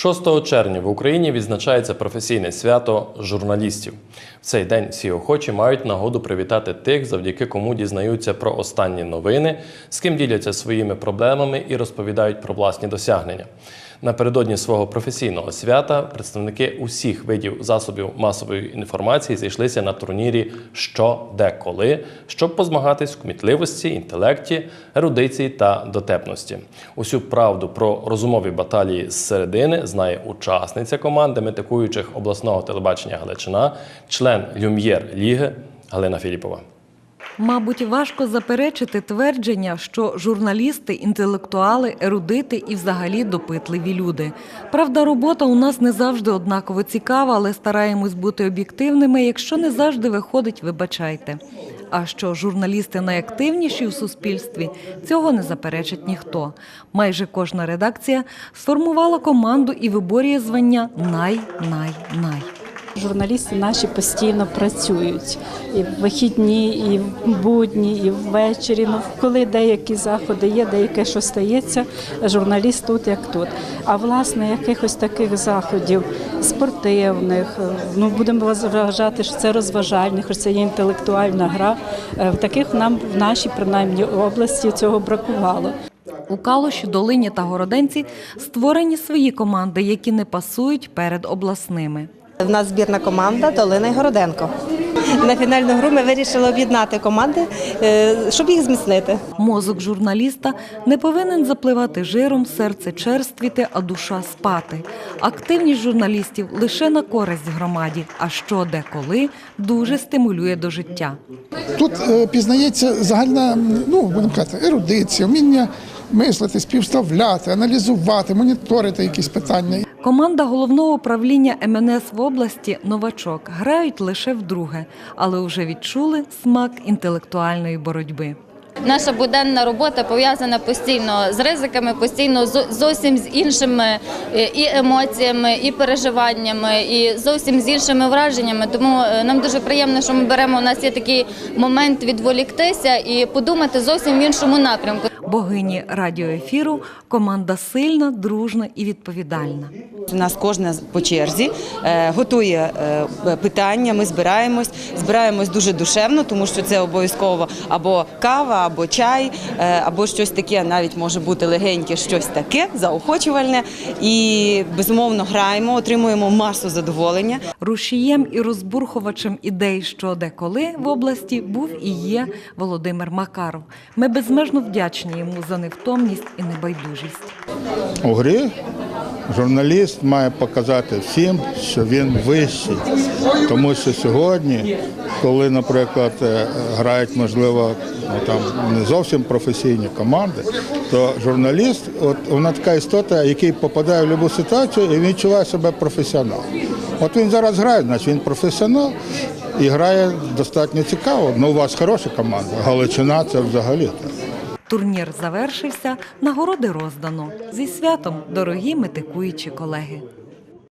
6 червня в Україні відзначається професійне свято журналістів. В цей день всі охочі мають нагоду привітати тих, завдяки кому дізнаються про останні новини, з ким діляться своїми проблемами і розповідають про власні досягнення. Напередодні свого професійного свята представники усіх видів засобів масової інформації зійшлися на турнірі Що, де, коли, щоб позмагатись в кмітливості, інтелекті, ерудиції та дотепності. Усю правду про розумові баталії з середини знає учасниця команди метикуючих обласного телебачення Галичина, член Люм'єр Ліги Галина Філіпова. Мабуть, важко заперечити твердження, що журналісти, інтелектуали, ерудити і взагалі допитливі люди. Правда, робота у нас не завжди однаково цікава, але стараємось бути об'єктивними. Якщо не завжди виходить, вибачайте. А що журналісти найактивніші у суспільстві, цього не заперечить ніхто. Майже кожна редакція сформувала команду і виборює звання най-най-най. Журналісти наші постійно працюють і в вихідні, і в будні, і ввечері. Ну, коли деякі заходи є, деяке що стається, журналіст тут як тут. А власне, якихось таких заходів спортивних, ну будемо вважати, що це розважальних, що це є інтелектуальна гра. е, В таких нам в нашій принаймні області цього бракувало. У Калуші, Долині та Городенці створені свої команди, які не пасують перед обласними. В нас збірна команда Долина і Городенко. На фінальну гру ми вирішили об'єднати команди, е, щоб їх зміцнити. Мозок журналіста не повинен запливати жиром, серце черствіти, а душа спати. Активність журналістів лише на користь громаді, а що де коли дуже стимулює до життя. Тут е, пізнається загальна, ну будемо казати, ерудиція, вміння мислити, співставляти, аналізувати, моніторити якісь питання. Команда головного управління МНС в області новачок грають лише вдруге, але вже відчули смак інтелектуальної боротьби. Наша буденна робота пов'язана постійно з ризиками, постійно зо- зовсім з іншими е, і емоціями, і переживаннями, і зовсім з іншими враженнями. Тому е, нам дуже приємно, що ми беремо. У нас є такий момент відволіктися і подумати зовсім в іншому напрямку. Богині радіоефіру команда сильна, дружна і відповідальна. У нас кожна по черзі е, готує е, питання. Ми збираємось, збираємось дуже душевно, тому що це обов'язково або кава, або чай, е, або щось таке, навіть може бути легеньке, щось таке, заохочувальне. І безумовно граємо, отримуємо масу задоволення. Рушієм і розбурхувачем ідей, що де коли в області був і є Володимир Макаров. Ми безмежно вдячні йому за невтомність і небайдужість. У грі журналіст має показати всім, що він вищий. Тому що сьогодні, коли, наприклад, е, грають, можливо, ну, там не зовсім професійні команди, то журналіст, от вона така істота, який попадає в будь-яку ситуацію і відчуває себе професіоналом. От він зараз грає, значить він професіонал і грає достатньо цікаво. Ну, у вас хороша команда. Галичина це взагалі. Турнір завершився, нагороди роздано. Зі святом, дорогі метикуючі колеги.